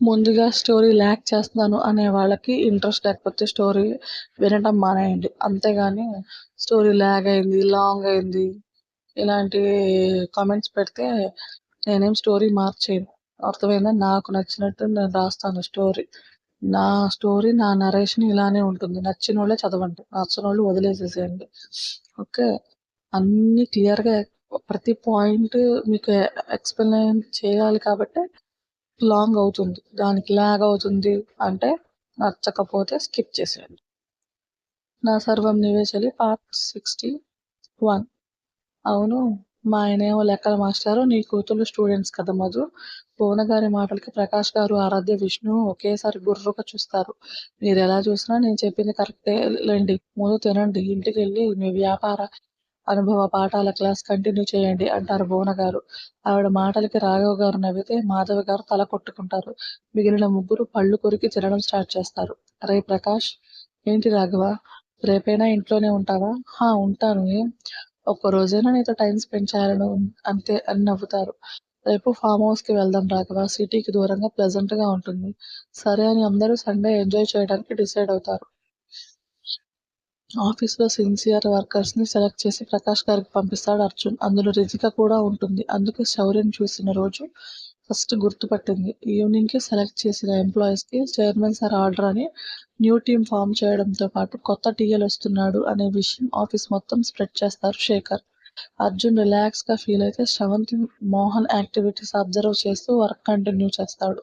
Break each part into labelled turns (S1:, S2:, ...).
S1: ముందుగా స్టోరీ ల్యాక్ చేస్తున్నాను అనే వాళ్ళకి ఇంట్రెస్ట్ లేకపోతే స్టోరీ వినటం మానేయండి. అంతేగాని స్టోరీ ల్యాగ్ అయింది లాంగ్ అయింది ఇలాంటి కామెంట్స్ పెడితే నేనేం స్టోరీ మార్చేయను. అర్థమైందా? నాకు నచ్చినట్టు నేను రాస్తాను స్టోరీ. నా స్టోరీ నా నరేషన్ ఇలానే ఉంటుంది. నచ్చిన వాళ్ళే చదవండి. నచ్చిన వాళ్ళు వదిలేసేసేయండి. ఓకే? అన్నీ క్లియర్గా ప్రతి పాయింట్ మీకు ఎక్స్ప్లెయిన్ చేయాలి కాబట్టి లాంగ్ అవుతుంది. దానికి లాగ్ అవుతుంది అంటే నచ్చకపోతే స్కిప్ చేసేయండి. నా సర్వం నివేశలి పార్ట్ సిక్స్టీ వన్. అవును మా ఆయనేమో లెక్కల మాస్టారు నీ కూతురు స్టూడెంట్స్ కదా మధు. భువన మాటలకి ప్రకాష్ గారు ఆరాధ్య విష్ణు ఒకేసారి గుర్రుగా చూస్తారు. మీరు ఎలా చూసినా నేను చెప్పింది కరెక్టే. లేండి ముందు తినండి. ఇంటికి వెళ్ళి మీ వ్యాపార అనుభవ పాఠాల క్లాస్ కంటిన్యూ చేయండి అంటారు భువన గారు ఆవిడ మాటలకి రాఘవ్ గారు నవ్వితే మాధవ గారు తల కొట్టుకుంటారు. మిగిలిన ముగ్గురు పళ్ళు కొరికి తినడం స్టార్ట్ చేస్తారు. రే ప్రకాష్ ఏంటి రాఘవ? రేపైనా ఇంట్లోనే ఉంటావా? హా ఉంటాను ఏం? ఒక్క రోజైనా నీతో టైం స్పెండ్ చేయాలని అంతే అని నవ్వుతారు. రేపు ఫామ్ హౌస్కి వెళ్దాం రాఘవ. సిటీకి దూరంగా ప్లెజెంట్గా ఉంటుంది. సరే అని అందరూ సండే ఎంజాయ్ చేయడానికి డిసైడ్ అవుతారు. ఆఫీస్లో సిన్సియర్ వర్కర్స్ని సెలెక్ట్ చేసి ప్రకాష్ గారికి పంపిస్తాడు అర్జున్. అందులో రిజిక కూడా ఉంటుంది. అందుకే శౌర్యం చూసిన రోజు ఫస్ట్ గుర్తుపట్టింది. ఈవినింగ్కి సెలెక్ట్ చేసిన ఎంప్లాయీస్కి చైర్మన్ సార్ ఆర్డర్ అని న్యూ టీమ్ ఫామ్ చేయడంతో పాటు కొత్త టీఎల్ వస్తున్నాడు అనే విషయం ఆఫీస్ మొత్తం స్ప్రెడ్ చేస్తారు శేఖర్. అర్జున్ రిలాక్స్గా ఫీల్ అయితే శ్రవంతి మోహన్ యాక్టివిటీస్ అబ్జర్వ్ చేస్తూ వర్క్ కంటిన్యూ చేస్తాడు.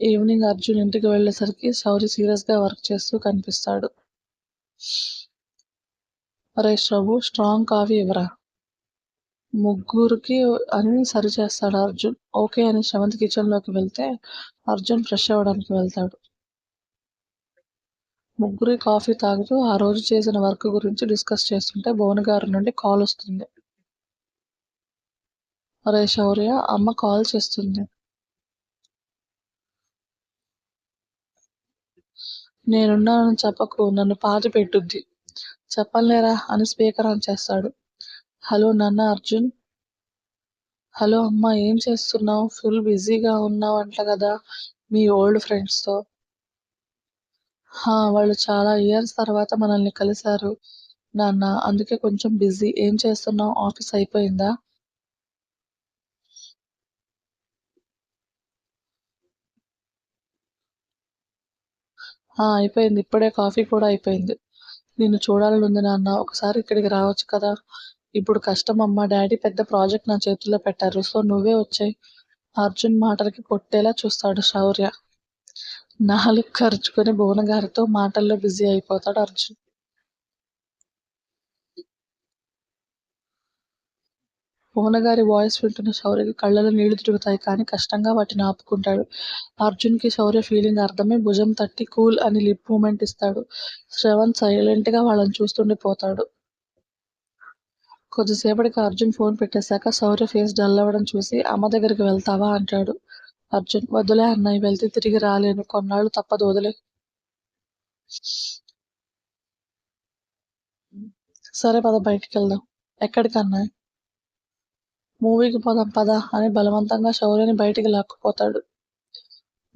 S1: ఈవినింగ్ అర్జున్ ఇంటికి వెళ్ళేసరికి శౌరి సీరియస్గా వర్క్ చేస్తూ కనిపిస్తాడు. అరే ప్రభు స్ట్రాంగ్ కాఫీ ఇవ్వరా ముగ్గురికి అని సరి చేస్తాడు అర్జున్. ఓకే అని శ్రవంత్ కిచెన్లోకి వెళ్తే అర్జున్ ఫ్రెష్ అవ్వడానికి వెళ్తాడు. ముగ్గురి కాఫీ తాగుతూ ఆ రోజు చేసిన వర్క్ గురించి డిస్కస్ చేస్తుంటే భువన్ గారి నుండి కాల్ వస్తుంది. అరే శౌర్య అమ్మ కాల్ చేస్తుంది. నేనున్నానని చెప్పకు నన్ను పాతి పెట్టుద్ది. చెప్పలేరా అని స్పీకర్ ఆన్ చేస్తాడు. హలో నాన్న అర్జున్. హలో అమ్మా ఏం చేస్తున్నావు? ఫుల్ బిజీగా ఉన్నావు అంట కదా మీ ఓల్డ్ ఫ్రెండ్స్తో హా వాళ్ళు చాలా ఇయర్స్ తర్వాత మనల్ని కలిశారు నాన్న. అందుకే కొంచెం బిజీ. ఏం చేస్తున్నావు? ఆఫీస్ అయిపోయిందా ఆ అయిపోయింది. ఇప్పుడే కాఫీ కూడా అయిపోయింది. నిన్ను చూడాలని ఉంది నాన్న. ఒకసారి ఇక్కడికి రావచ్చు కదా. ఇప్పుడు కష్టం అమ్మా డాడీ పెద్ద ప్రాజెక్ట్ నా చేతుల్లో పెట్టారు. సో నువ్వే వచ్చాయి. అర్జున్ మాటలకి కొట్టేలా చూస్తాడు శౌర్య. నాలుగు ఖర్చుకొని భువన గారితో మాటల్లో బిజీ అయిపోతాడు అర్జున్. మోహనగారి వాయిస్ వింటున్న శౌర్యకి కళ్ళలో నీళ్ళు తిరుగుతాయి కానీ కష్టంగా వాటిని ఆపుకుంటాడు. అర్జున్కి శౌర్య ఫీలింగ్ అర్థమై భుజం తట్టి కూల్ అని లిప్ మూమెంట్ ఇస్తాడు. శ్రవణ్ సైలెంట్గా వాళ్ళని చూస్తుండిపోతాడు కొద్దిసేపటికి అర్జున్ ఫోన్ పెట్టేశాక శౌర్య ఫేస్ డల్ అవ్వడం చూసి అమ్మ దగ్గరికి వెళ్తావా? అంటాడు. అర్జున్ వదిలే అన్నయ్య వెళ్తే తిరిగి రాలేను. కొన్నాళ్ళు తప్పదు వదిలే. సరే పద బయటికి వెళ్దాం. ఎక్కడికి అన్నయ్య? మూవీకి పోదాం పదా అని బలవంతంగా శౌర్యని బయటికి లాక్కుపోతాడు.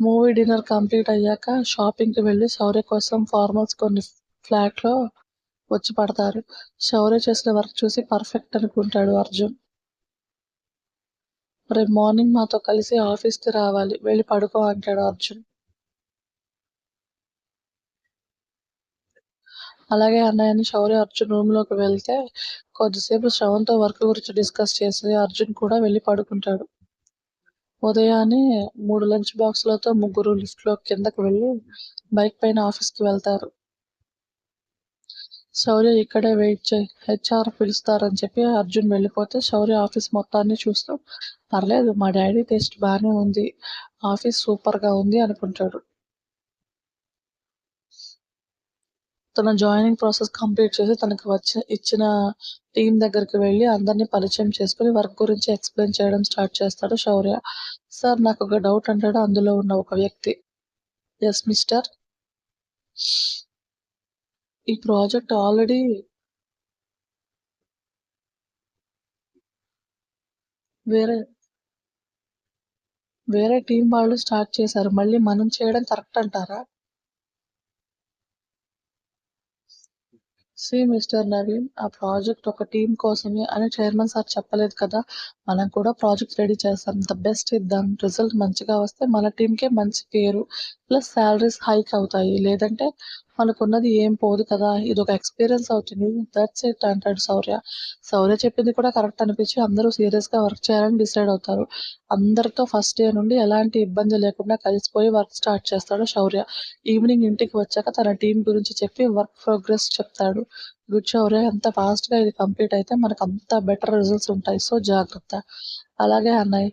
S1: మూవీ డిన్నర్ కంప్లీట్ అయ్యాక షాపింగ్కి వెళ్ళి శౌర్య కోసం ఫార్మల్స్ కొన్ని ఫ్లాట్లో వచ్చి పడతారు. శౌర్య చేసిన వర్క్ చూసి పర్ఫెక్ట్ అనుకుంటాడు అర్జున్. రేపు మార్నింగ్ మాతో కలిసి ఆఫీస్కి రావాలి. వెళ్ళి పడుకో అంటాడు అర్జున్. అలాగే అన్నయ్యని శౌర్య అర్జున్ రూమ్లోకి వెళ్తే కొద్దిసేపు శ్రవణ్తో వర్క్ గురించి డిస్కస్ చేసి అర్జున్ కూడా వెళ్ళి పడుకుంటాడు. ఉదయాన్నే మూడు లంచ్ బాక్సులతో ముగ్గురు లిఫ్ట్లో కిందకు వెళ్ళి బైక్ పైన ఆఫీస్కి వెళ్తారు. శౌర్య ఇక్కడే వెయిట్ చేయి హెచ్ఆర్ పిలుస్తారని చెప్పి అర్జున్ వెళ్ళిపోతే శౌర్య ఆఫీస్ మొత్తాన్ని చూస్తూ పర్లేదు మా డాడీ టేస్ట్ బాగానే ఉంది ఆఫీస్ సూపర్గా ఉంది అనుకుంటాడు. తన జాయినింగ్ ప్రాసెస్ కంప్లీట్ చేసి తనకు వచ్చి ఇచ్చిన టీం దగ్గరికి వెళ్ళి అందరినీ పరిచయం చేసుకుని వర్క్ గురించి ఎక్స్ప్లెయిన్ చేయడం స్టార్ట్ చేస్తాడు శౌర్య సార్ నాకు ఒక డౌట్ అంటాడు అందులో ఉన్న ఒక వ్యక్తి ఎస్ మిస్టర్ ఈ ప్రాజెక్ట్ ఆల్రెడీ వేరే వేరే టీం వాళ్ళు స్టార్ట్ చేశారు. మళ్ళీ మనం చేయడం కరెక్ట్ అంటారా? సి మిస్టర్ నవీన్ ఆ ప్రాజెక్ట్ ఒక టీం కోసమే అని చైర్మన్ సార్ చెప్పలేదు కదా! మనం కూడా ప్రాజెక్ట్ రెడీ చేస్తాం. ద బెస్ట్ ఇద్దాం. రిజల్ట్ మంచిగా వస్తే మన టీంకే మంచి పేరు ప్లస్ సాలరీస్ హైక్ అవుతాయి. లేదంటే మనకున్నది ఏం పోదు కదా! ఇది ఒక ఎక్స్‌పీరియన్స్ అవుతుంది. దట్స్ ఇట్ అంటాడు శౌర్య. శౌర్య చెప్పింది కూడా కరెక్ట్ అనిపించి అందరూ సీరియస్‌గా వర్క్ చేయాలని డిసైడ్ అవుతారు. అందరితో ఫస్ట్ డే నుండి ఎలాంటి ఇబ్బంది లేకుండా కలిసిపోయి వర్క్ స్టార్ట్ చేస్తాడు శౌర్య. ఈవినింగ్ ఇంటికి వచ్చాక తన టీం గురించి చెప్పి వర్క్ ప్రోగ్రెస్ చెప్తాడు. గుడ్ శౌర్య ఎంత ఫాస్ట్‌గా ఇది కంప్లీట్ అయితే మనకు అంత బెటర్ రిజల్ట్స్ ఉంటాయి. సో జాగ్రత్త. అలాగే అన్నయ్య.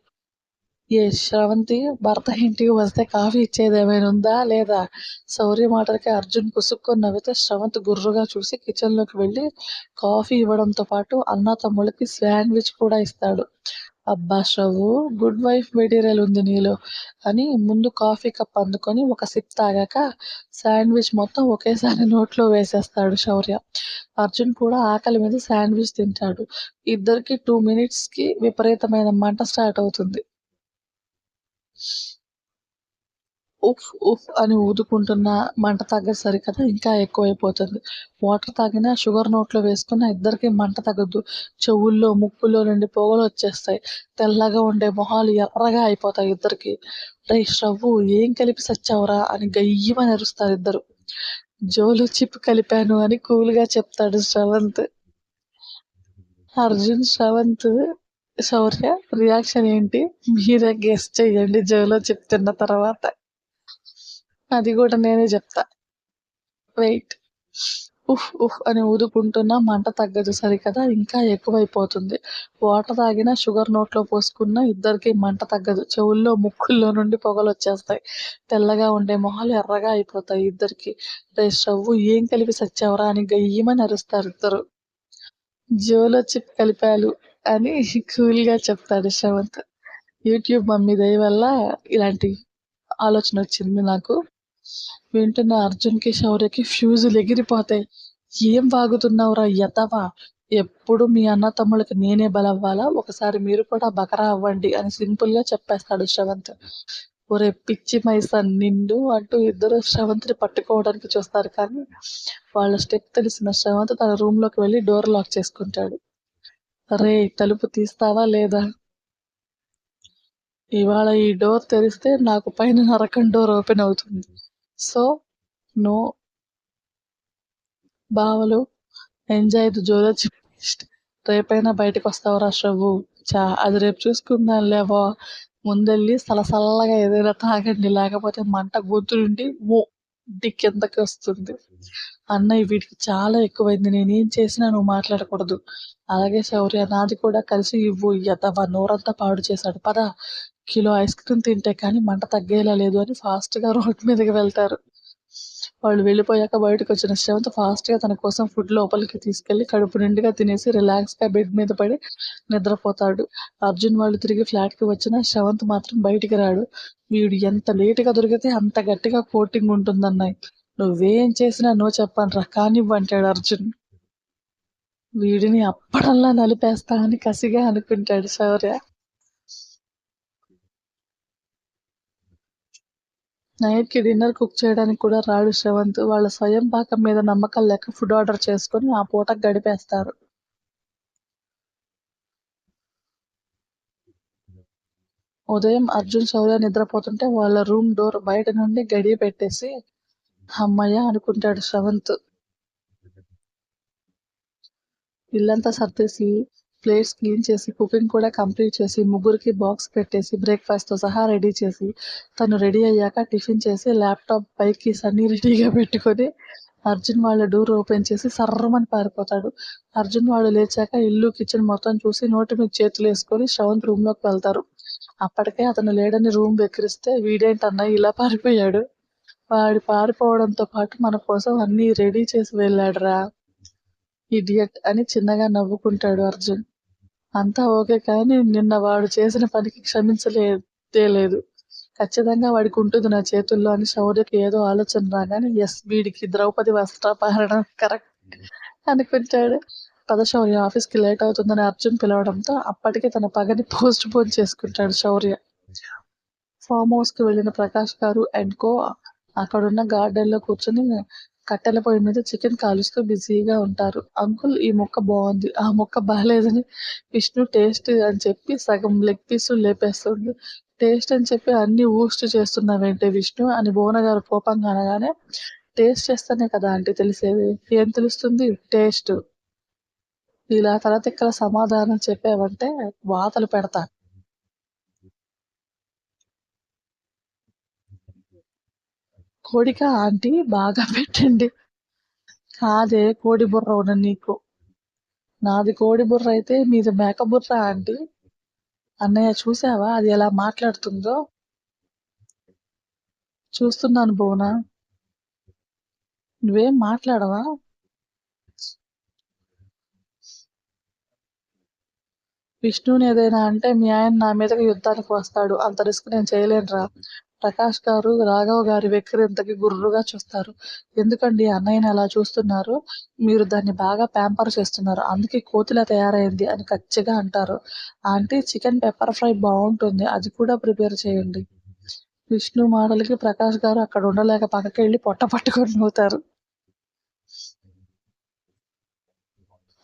S1: ఏ శ్రవంతి భర్త ఇంటికి వస్తే కాఫీ ఇచ్చేదేమైనా ఉందా లేదా? శౌర్య మాటలకి అర్జున్ పుసుక్కుని నవ్వితే శ్రవంత్ గుర్రుగా చూసి కిచెన్‌లోకి వెళ్ళి కాఫీ ఇవ్వడంతో పాటు అన్న తమ్ముళ్ళకి శాండ్విచ్ కూడా ఇస్తాడు. అబ్బా శ్రవు గుడ్ వైఫ్ మెటీరియల్ ఉంది నీలో అని ముందు కాఫీ కప్ అందుకొని ఒక సిప్ తాగాక శాండ్విచ్ మొత్తం ఒకేసారి నోట్లో వేసేస్తాడు శౌర్య. అర్జున్ కూడా ఆకలి మీద శాండ్విచ్ తింటాడు. ఇద్దరికి టూ మినిట్స్‌కి విపరీతమైన మంట స్టార్ట్ అవుతుంది. ఉఫ్ ఉఫ్ అని ఊదుకుంటున్నా మంట తగ్గదు సరికదా ఇంకా ఎక్కువైపోతుంది. వాటర్ తాగినా షుగర్ నోట్లో వేసుకున్న ఇద్దరికి మంట తగ్గదు. చెవుల్లో, ముక్కులో నుండి పొగలు వచ్చేస్తాయి తెల్లగా ఉండే మొహాలు ఎర్రగా అయిపోతాయి ఇద్దరికి రే శ్రవ్వు ఏం కలిపి సచ్చావురా అని గయ్యమని గయ్యిమని అరుస్తారిద్దరూ. జోలు చిప్ కలిపాను అని కూల్‌గా చెప్తాడు శ్రవంత్. అర్జున్, శ్రవంత్, శౌర్య రియాక్షన్ ఏంటి? మీరే గెస్ చెయ్యండి జోలో చిప్ తిన్న తర్వాత. అది కూడా నేనే చెప్తా. వెయిట్. ఉఫ్ ఉఫ్ అని ఊదుకుంటున్నా మంట తగ్గదు సరికదా ఇంకా ఎక్కువైపోతుంది. వాటర్ తాగినా షుగర్ నోట్లో పోసుకున్నా ఇద్దరికి మంట తగ్గదు. చెవుల్లో, ముక్కుల్లో నుండి పొగలు వచ్చేస్తాయి తెల్లగా ఉండే మొహాలు ఎర్రగా అయిపోతాయి ఇద్దరికి రే స్టవ్వు ఏం కలిపి సచ్చావరా అని గయ్యమని అరుస్తారు ఇద్దరు జోలో చిప్ కలిపాలు అని కూల్‌గా చెప్తాడు శ్రవంత్. యూట్యూబ్ మమ్మీ దయ వల్ల ఇలాంటి ఆలోచన వచ్చింది నాకు. వింటున్న అర్జున్‌కి, శౌర్యకి ఫ్యూజులు ఎగిరిపోతాయి. ఏం వాగుతున్నావురా యథవా ఎప్పుడు మీ అన్న తమ్ముళ్ళకి నేనే బలవ్వాలా? ఒకసారి మీరు కూడా బకరా అవ్వండి అని సింపుల్‌గా చెప్పేస్తాడు శ్రవంత్. ఒరే పిచ్చి మైసా నిండు అంటూ ఇద్దరు శ్రవంత్‌ని పట్టుకోవడానికి చూస్తారు కానీ వాళ్ళ స్టెప్ తెలిసిన శ్రవంత్ తన రూమ్‌లోకి వెళ్ళి డోర్ లాక్ చేసుకుంటాడు. రేయ్ తలుపు తీస్తావా లేదా? ఇవాళ ఈ డోర్ తెరిస్తే నాకు పైన నరకం డోర్ ఓపెన్ అవుతుంది. సో నో బావలు ఎంజాయ్ ది జోలో చిప్ రేపైనా బయటకు బయటికొస్తావురా శ్రవ్వు. చా అది రేపు చూసుకుందాం లేవో ముందెళ్ళి సలసల్లగా ఏదైనా తాగండి లేకపోతే మంట గొంతు నుండి ఓ డి వస్తుంది అన్నయ్య వీడికి చాలా ఎక్కువైంది. నేనేం చేసినా నువ్వు మాట్లాడకూడదు. అలాగే శౌర్య నాది కూడా కలిసి ఇవ్వు ఎదవ నోరంతా పాడు చేశాడు. పద కిలో ఐస్ క్రీమ్ తింటే కానీ మంట తగ్గేలా లేదు అని ఫాస్ట్‌గా రోడ్ మీదకి వెళ్తారు. వాళ్ళు వెళ్ళిపోయాక బయటకు వచ్చిన శ్రవంత్ ఫాస్ట్‌గా తన కోసం ఫుడ్ లోపలికి తీసుకెళ్ళి కడుపు నిండుగా తినేసి రిలాక్స్‌గా బెడ్ మీద పడి నిద్రపోతాడు. అర్జున్ వాళ్ళు తిరిగి ఫ్లాట్‌కి వచ్చిన శ్రవంత్ మాత్రం బయటికి రాడు. వీడు ఎంత లేటుగా దొరికితే అంత గట్టిగా కోటింగ్ ఉంటుందన్నాయి నువ్వేం చేసినా నువ్వు చెప్పనురా రా కానివ్వంటాడు అర్జున్. వీడిని అప్పడంలా నలిపేస్తా అని కసిగా అనుకుంటాడు శౌర్య. నైట్‌కి డిన్నర్ కుక్ చేయడానికి కూడా రాడు శ్రవంత్. వాళ్ళ స్వయం పాకం మీద నమ్మకం లేక ఫుడ్ ఆర్డర్ చేసుకొని ఆ పూట గడిపేస్తారు. ఉదయం అర్జున్, శౌర్య నిద్రపోతుంటే వాళ్ళ రూమ్ డోర్ బయట నుండి గడియ పెట్టేసి హమ్మయ్య అనుకుంటాడు శ్రవంత్. ఇల్లంతా సర్దేసి, ప్లేట్స్ క్లీన్ చేసి, కుకింగ్ కూడా కంప్లీట్ చేసి, ముగ్గురికి బాక్స్ పెట్టేసి, బ్రేక్‌ఫాస్ట్‌తో సహా రెడీ చేసి, తను రెడీ అయ్యాక టిఫిన్ చేసి, ల్యాప్‌టాప్ పైకి కీస్ అన్నీ రెడీగా పెట్టుకొని అర్జున్ వాళ్ళ డోర్ ఓపెన్ చేసి సర్రమని పారిపోతాడు. అర్జున్ వాళ్ళు లేచాక ఇల్లు, కిచెన్ మొత్తం చూసి నోటి మీద చేతులు వేసుకొని శ్రవంత్ రూమ్‌లోకి వెళ్తారు. అప్పటికే అతను లేడని రూమ్ వెక్కిరిస్తే వీడేంటన్నా ఇలా పారిపోయాడు? వాడి పారిపోవడంతో పాటు మన కోసం అన్నీ రెడీ చేసి వెళ్ళాడురా! ఇడియట్ అని చిన్నగా నవ్వుకుంటాడు అర్జున్. అంతా ఓకే కానీ నిన్న వాడు చేసిన పనికి క్షమించలేదే లేదు. ఖచ్చితంగా వాడికి ఉంటుంది నా చేతుల్లో అని శౌర్యకి ఏదో ఆలోచన రాగానే ఎస్ వీడికి ద్రౌపది వస్త్రాపహరణం కరెక్ట్ అనుకుంటాడు. పద శౌర్య ఆఫీస్‌కి లేట్ అవుతుందని అర్జున్ పిలవడంతో అప్పటికే తన పగని పోస్ట్ పోన్ చేసుకుంటాడు శౌర్య. ఫామ్ హౌస్‌కి వెళ్ళిన ప్రకాష్ గారు అండ్ కో అక్కడున్న గార్డెన్‌లో కూర్చొని కట్టెల పొయ్యి మీద చికెన్ కాలుస్తూ బిజీగా ఉంటారు. అంకుల్ ఈ మొక్క బాగుంది ఆ మొక్క బాగాలేదని విష్ణు టేస్ట్ అని చెప్పి సగం లెగ్ పీసులు లేపేస్తుంది. టేస్ట్ అని చెప్పి అన్ని ఊస్ట్ చేస్తున్నావేంటే విష్ణు అని భువన గారు కోపంగా అనగానే టేస్ట్ చేస్తేనే కదా ఆంటీ తెలిసేది. ఏం తెలుస్తుంది? టేస్ట్. ఇలా తలతిక్కల సమాధానం చెప్పావంటే వాతలు పెడతాను కోడికా ఆంటీ బాగా పెట్టండి. కాదే కోడి బుర్ర ఉన్న నీకు. నాది కోడి బుర్ర అయితే మీది మేక బుర్ర ఆంటీ. అన్నయ్య చూసావా అది ఎలా మాట్లాడుతుందో? చూస్తున్నాను భువన. నువ్వేం మాట్లాడవా? విష్ణుని ఏదైనా అంటే మీ ఆయన నా మీదకి యుద్ధానికి వస్తాడు. అంత రిస్క్ నేను చేయలేనురా. ప్రకాష్ గారు రాఘవ్ గారి వెక్కిరింతకి గుర్రుగా చూస్తారు. ఎందుకండి అన్నయ్యని అలా చూస్తున్నారు? మీరు దాన్ని బాగా ప్యాంపర్ చేస్తున్నారు. అందుకే కోతిలా తయారైంది అని కచ్చిగా అంటారు. ఆంటీ చికెన్ పెప్పర్ ఫ్రై బాగుంటుంది అది కూడా ప్రిపేర్ చేయండి. విష్ణు మాటలకి ప్రకాష్ గారు అక్కడ ఉండలేక పక్కకెళ్ళి పొట్ట పట్టుకొని నవ్వుతారు.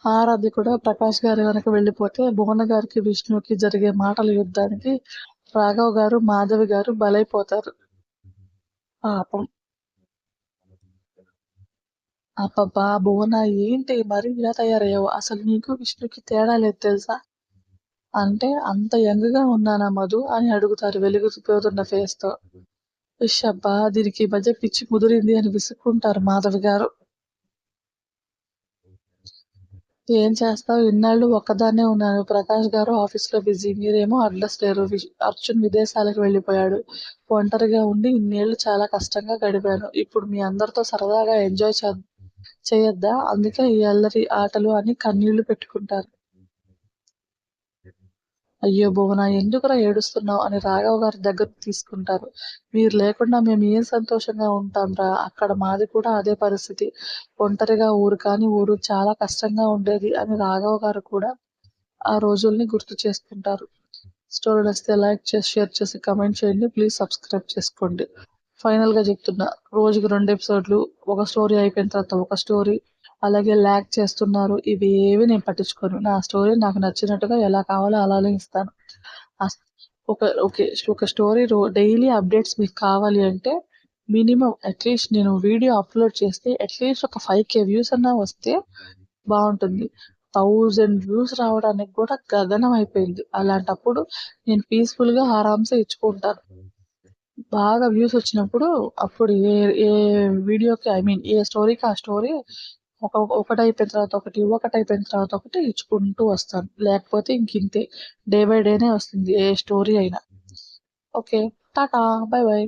S1: ఆరాధ్య కూడా ప్రకాష్ గారి వెనక వెళ్ళిపోతే భువన గారికి విష్ణుకి జరిగే మాటల యుద్ధానికి రాఘవ్ గారు మాధవి గారు బలైపోతారు. పాపం. అబ్బబ్బా! బోనా ఏంటి మరి ఇలా తయారయ్యావు? అసలు నీకు విష్ణుకి తేడా లేదు తెలుసా? అంటే అంత యంగ్‌గా ఉన్నానా మధు? అని అడుగుతారు వెలిగిపోతున్న ఫేస్‌తో. విషబ్బా అబ్బా! దీనికి మధ్య పిచ్చి ముదిరింది అని విసుక్కుంటారు మాధవి గారు. ఏం చేస్తావు ఇన్నాళ్ళు ఒక్కదాన్నే ఉన్నాను. ప్రకాష్ గారు ఆఫీస్‌లో బిజీ. మీరేమో అడ్రస్ లేరు. అర్జున్ విదేశాలకు వెళ్ళిపోయాడు. ఒంటరిగా ఉండి ఇన్నేళ్ళు చాలా కష్టంగా గడిపాను. ఇప్పుడు మీ అందరితో సరదాగా ఎంజాయ్ చే చేయొద్దా? అందుకే ఈ అల్లరి ఆటలు అని కన్నీళ్ళు పెట్టుకుంటారు. అయ్యో భువన ఎందుకురా ఏడుస్తున్నావు? అని రాఘవ గారి దగ్గర తీసుకుంటారు. మీరు లేకుండా మేము ఏం సంతోషంగా ఉంటాంరా? అక్కడ మాది కూడా అదే పరిస్థితి. ఒంటరిగా ఊరు కానీ ఊరు చాలా కష్టంగా ఉండేది అని రాఘవ గారు కూడా ఆ రోజుల్ని గుర్తు చేసుకుంటారు. స్టోరీ నచ్చితే లైక్ చేసి, షేర్ చేసి, కమెంట్ చేయండి. ప్లీజ్ సబ్స్క్రైబ్ చేసుకోండి. ఫైనల్‌గా చెప్తున్నా రోజుకి రెండు ఎపిసోడ్‌లు ఒక స్టోరీ అయిపోయిన తర్వాత ఒక స్టోరీ అలాగే ల్యాక్ చేస్తున్నారు. ఇవి ఏవి నేను పట్టించుకోను. నా స్టోరీ నాకు నచ్చినట్టుగా ఎలా కావాలో అలానే ఇస్తాను. ఒక ఓకే. ఒక స్టోరీ రో డైలీ అప్డేట్స్ మీకు కావాలి అంటే మినిమమ్ అట్‌లీస్ట్ నేను వీడియో అప్‌లోడ్ చేస్తే అట్‌లీస్ట్ ఒక ఫైవ్ కే వ్యూస్ అన్నా వస్తే బాగుంటుంది థౌజండ్ వ్యూస్ రావడానికి కూడా గగనం అయిపోయింది. అలాంటప్పుడు నేను పీస్‌ఫుల్‌గా ఆరాంసే ఇచ్చుకుంటాను. బాగా వ్యూస్ వచ్చినప్పుడు అప్పుడు ఏ ఏ వీడియోకి ఐ మీన్ ఏ స్టోరీకి ఆ స్టోరీ ఒక ఒకటి అయిపోయిన తర్వాత ఒకటి, ఒకటయిపోయిన తర్వాత ఒకటి ఇచ్చుకుంటూ వస్తాను. లేకపోతే ఇంకింతే. డే బై డేనే వస్తుంది ఏ స్టోరీ అయినా. ఓకే. టాటా. Bye bye.